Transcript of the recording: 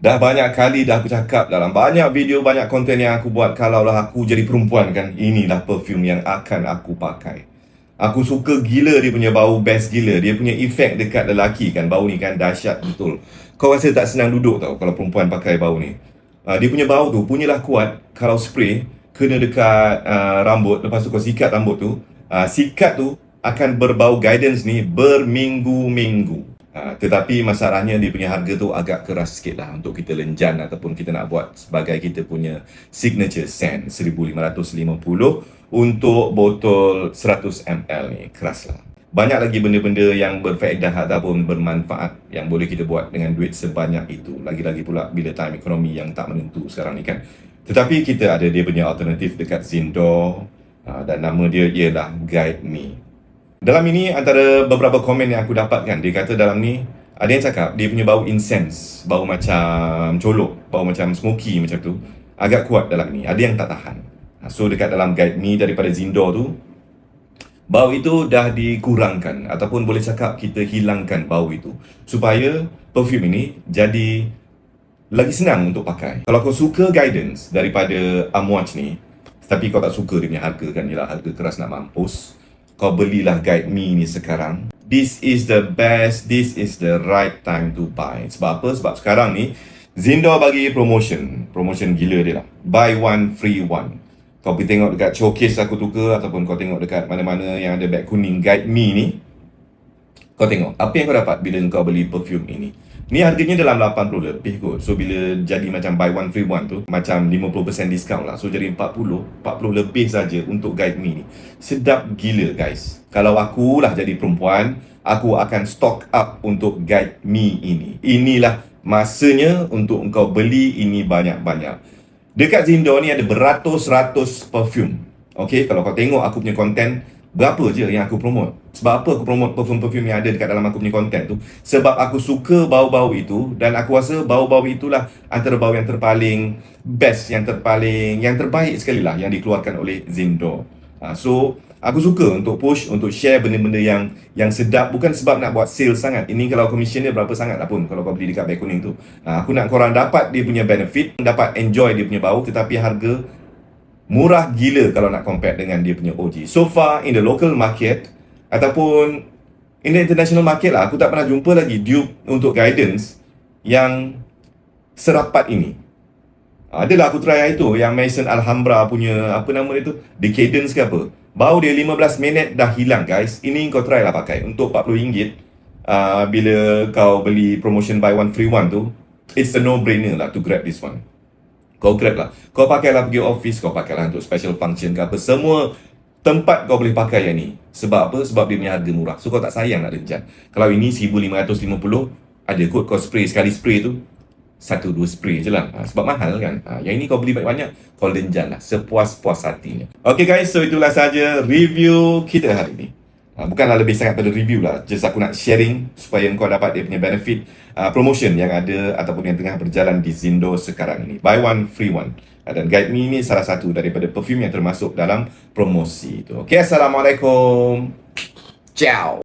Dah banyak kali dah aku cakap dalam banyak video, banyak konten yang aku buat Kalaulah aku jadi perempuan kan Inilah perfume yang akan aku pakai. Aku suka gila dia punya bau best gila. Dia punya efek dekat lelaki kan Bau ni kan dahsyat betul. Kau rasa tak senang duduk tau kalau perempuan pakai bau ni? Uh, Dia punya bau tu punyalah kuat. Kalau spray kena dekat uh, rambut. Lepas tu kau sikat rambut tu uh, Sikat tu akan berbau guidance ni berminggu-minggu Uh, tetapi masalahnya dia punya harga tu agak keras sikit lah untuk kita lenjan ataupun kita nak buat sebagai kita punya signature scent 1550 untuk botol 100 ml ni. Keras lah. Banyak lagi benda-benda yang berfaedah ataupun bermanfaat yang boleh kita buat dengan duit sebanyak itu. Lagi-lagi pula bila time ekonomi yang tak menentu sekarang ni kan. Tetapi kita ada dia punya alternatif dekat Zindor. Uh, dan nama dia ialah Guide Me dalam ini antara beberapa komen yang aku dapatkan Dia kata dalam ni Ada yang cakap dia punya bau incense Bau macam colok Bau macam smoky macam tu Agak kuat dalam ni. Ada yang tak tahan. Ha, So dekat dalam guide ni daripada Zindor tu Bau itu dah dikurangkan Ataupun boleh cakap kita hilangkan bau itu Supaya perfume ini jadi Lagi senang untuk pakai. Kalau kau suka guidance daripada Amouage ni Tapi kau tak suka dia punya harga kan Yalah harga keras nak mampus kau belilah Guide Me ni sekarang. This is the best, this is the right time to buy. Sebab apa? Sebab sekarang ni, Zindor bagi promotion. Promotion gila dia lah. Buy one, free one. Kau pergi tengok dekat showcase aku tukar ataupun kau tengok dekat mana-mana yang ada bag kuning Guide Me ni. Kau tengok, apa yang kau dapat bila kau beli perfume ini? Ni harganya dalam 80 lebih kot. So bila jadi macam buy one free one tu, macam 50% discount lah. So jadi 40, 40 lebih saja untuk guide me ni. Sedap gila guys. Kalau aku lah jadi perempuan, aku akan stock up untuk guide me ini. Inilah masanya untuk engkau beli ini banyak-banyak. Dekat Zindor ni ada beratus-ratus perfume. Okay, kalau kau tengok aku punya konten, Berapa je yang aku promote? Sebab apa aku promote perfume-perfume yang ada dekat dalam aku punya content tu? Sebab aku suka bau-bau itu Dan aku rasa bau-bau itulah Antara bau yang terpaling Best, yang terpaling Yang terbaik sekali lah Yang dikeluarkan oleh Zindo. Ha, So Aku suka untuk push Untuk share benda-benda yang Yang sedap. Bukan sebab nak buat sale sangat. Ini kalau commission dia berapa sangat lah pun Kalau kau beli dekat bag kuning tu. Ha, Aku nak korang dapat dia punya benefit Dapat enjoy dia punya bau Tetapi harga murah gila kalau nak compare dengan dia punya OG. So far in the local market ataupun in the international market lah, aku tak pernah jumpa lagi dupe untuk guidance yang serapat ini. Adalah aku try itu yang Mason Alhambra punya apa nama dia tu? Decadence ke apa? Bau dia 15 minit dah hilang guys. Ini kau try lah pakai untuk RM40 uh, bila kau beli promotion buy one free one tu. It's a no-brainer lah to grab this one. Kau grab lah. Kau pakailah pergi office, kau pakailah untuk special function ke apa. Semua tempat kau boleh pakai yang ni. Sebab apa? Sebab dia punya harga murah. So kau tak sayang nak rencan. Kalau ini 1550, ada kot kau spray sekali spray tu. Satu dua spray je lah. Ha, sebab mahal kan. Ha, yang ini kau beli banyak-banyak, kau lenjan lah. Sepuas-puas hatinya. Okay guys, so itulah saja review kita hari ini. Uh, bukanlah lebih sangat pada review lah. Just aku nak sharing Supaya kau dapat dia punya benefit uh, Promotion yang ada Ataupun yang tengah berjalan di Zindo sekarang ini. Buy one, free one. Uh, Dan Guide Me ni salah satu daripada perfume yang termasuk dalam promosi itu. Okay, Assalamualaikum. Ciao